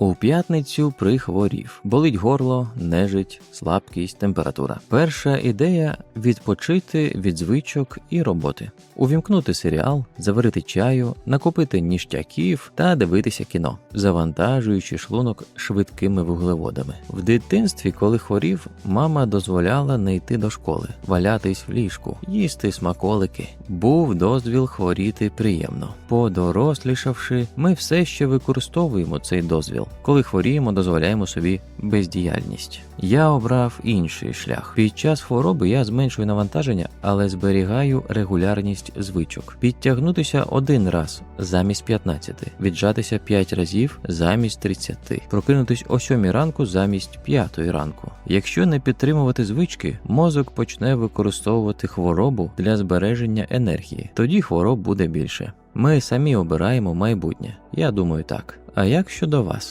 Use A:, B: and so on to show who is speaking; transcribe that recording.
A: У п'ятницю прихворів. Болить горло, нежить, слабкість, температура. Перша ідея відпочити від звичок і роботи, увімкнути серіал, заварити чаю, накупити ніштяків та дивитися кіно, завантажуючи шлунок швидкими вуглеводами. В дитинстві, коли хворів, мама дозволяла не йти до школи, валятись в ліжку, їсти смаколики. Був дозвіл хворіти приємно. Подорослішавши, ми все ще використовуємо цей дозвіл. Коли хворіємо, дозволяємо собі бездіяльність. Я обрав інший шлях. Під час хвороби я зменшую навантаження, але зберігаю регулярність звичок. Підтягнутися один раз замість 15, віджатися 5 разів замість 30, прокинутись о 7 ранку замість 5 ранку. Якщо не підтримувати звички, мозок почне використовувати хворобу для збереження енергії. Тоді хвороб буде більше. Ми самі обираємо майбутнє. Я думаю так. А як щодо вас?